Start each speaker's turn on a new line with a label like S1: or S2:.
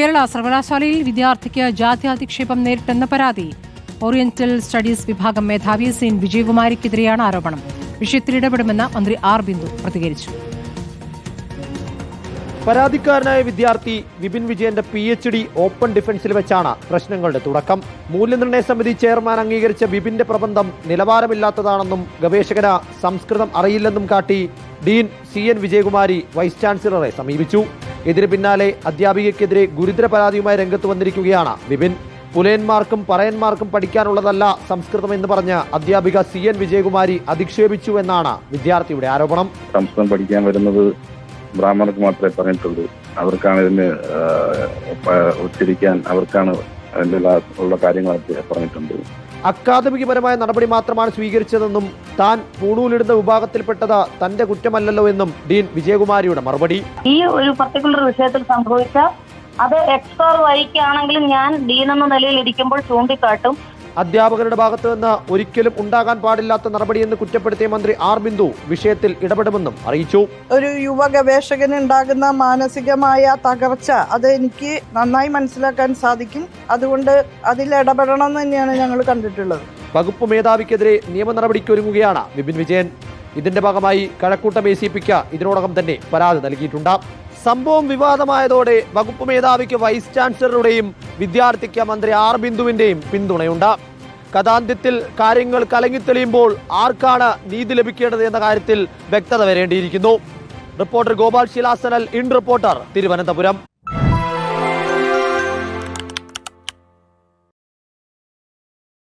S1: കേരള സർവകലാശാലയിൽ വിദ്യാർത്ഥിക്ക് ജാത്യാധിക്ഷേപം നേരിട്ടെന്ന പരാതി. ഓറിയന്റൽ സ്റ്റഡീസ് വിഭാഗം മേധാവി സീൻ വിജയകുമാരിക്കെതിരെയാണ് ആരോപണം. വിഷയത്തിൽ ഇടപെടുമെന്ന് മന്ത്രി ആർ ബിന്ദു പ്രതികരിച്ചു.
S2: പരാതിക്കാരനായ വിദ്യാർത്ഥി വിപിൻ വിജയന്റെ പി എച്ച് ഡി ഓപ്പൺ ഡിഫൻസിൽ വെച്ചാണ് പ്രശ്നങ്ങളുടെ തുടക്കം. മൂല്യനിർണയ സമിതി ചെയർമാൻ അംഗീകരിച്ച വിപിന്റെ പ്രബന്ധം നിലവാരമില്ലാത്തതാണെന്നും ഗവേഷകന് സംസ്കൃതം അറിയില്ലെന്നും കാട്ടി dean C N Vijayakumari vice ചാൻസലറെ സമീപിച്ചു. ഇതിന് പിന്നാലെ അധ്യാപികയ്ക്കെതിരെ ഗുരുതര പരാതിയുമായി രംഗത്ത് വന്നിരിക്കുകയാണ് വിപിൻ. പുലയന്മാർക്കും പറയന്മാർക്കും പഠിക്കാനുള്ളതല്ല സംസ്കൃതം എന്ന് പറഞ്ഞ് അധ്യാപിക സി എൻ വിജയകുമാരി അധിക്ഷേപിച്ചു എന്നാണ് വിദ്യാർത്ഥിയുടെ ആരോപണം.
S3: സംസ്കൃതം പഠിക്കാൻ വരുന്നത് ബ്രാഹ്മണർക്ക് മാത്രമേ പറഞ്ഞിട്ടുള്ളൂ. അവർക്കാണ് ഇതിന് ഉച്ചരിക്കാൻ അവർക്കാണ് ഉള്ള കാര്യങ്ങളൊക്കെ പറഞ്ഞിട്ടുണ്ട്.
S2: അക്കാദമികപരമായ നടപടി മാത്രമാണ് സ്വീകരിച്ചതെന്നും താൻ പൂണൂലിടുന്ന വിഭാഗത്തിൽപ്പെട്ടത് തന്റെ കുറ്റമല്ലല്ലോ എന്നും ഡീൻ വിജയകുമാരിയുടെ മറുപടി.
S4: ഈ ഒരു പർട്ടിക്കുലർ വിഷയത്തിൽ സംഭവിച്ച അത് എക്സ്ട്രാ വഴിക്കാണെങ്കിലും ഞാൻ ഡീൻ എന്ന നിലയിൽ ഇരിക്കുമ്പോൾ ചൂണ്ടിക്കാട്ടും.
S2: അധ്യാപകരുടെ ഭാഗത്തു നിന്ന് ഒരിക്കലും ഉണ്ടാകാൻ പാടില്ലാത്ത നടപടിയെന്ന് കുറ്റപ്പെടുത്തിയ മന്ത്രി ആർ ബിന്ദു വിഷയത്തിൽ ഇടപെടുമെന്നും അറിയിച്ചു.
S5: ഒരു യുവ ഗവേഷകന് ഉണ്ടാകുന്ന മാനസികമായ തകർച്ച അത് എനിക്ക് നന്നായി മനസ്സിലാക്കാൻ സാധിക്കും. അതുകൊണ്ട് അതിൽ ഇടപെടണം എന്ന് തന്നെയാണ് ഞങ്ങൾ കണ്ടിട്ടുള്ളത്.
S2: വകുപ്പ് മേധാവിക്കെതിരെ നിയമ നടപടിക്കൊരുങ്ങുകയാണ് വിപിൻ വിജയൻ. ഇതിന്റെ ഭാഗമായി കഴക്കൂട്ടം എ സി പിക്ക് ഇതിനോടകം തന്നെ പരാതി നൽകിയിട്ടുണ്ട്. സംഭവം വിവാദമായതോടെ വകുപ്പ് മേധാവിക്ക് വൈസ് ചാൻസലറുടെയും വിദ്യാർത്ഥിക്ക് മന്ത്രി ആർ ബിന്ദുവിന്റെയും പിന്തുണയുണ്ട്. കഥാന്ത്യത്തിൽ കാര്യങ്ങൾ കലങ്ങിത്തെളിയുമ്പോൾ ആർക്കാണ് നീതി ലഭിക്കേണ്ടത് എന്ന കാര്യത്തിൽ വ്യക്തത വരേണ്ടിയിരിക്കുന്നു. റിപ്പോർട്ടർ ഗോപാൽ ശിലാസനൽ ഇൻ റിപ്പോർട്ടർ തിരുവനന്തപുരം.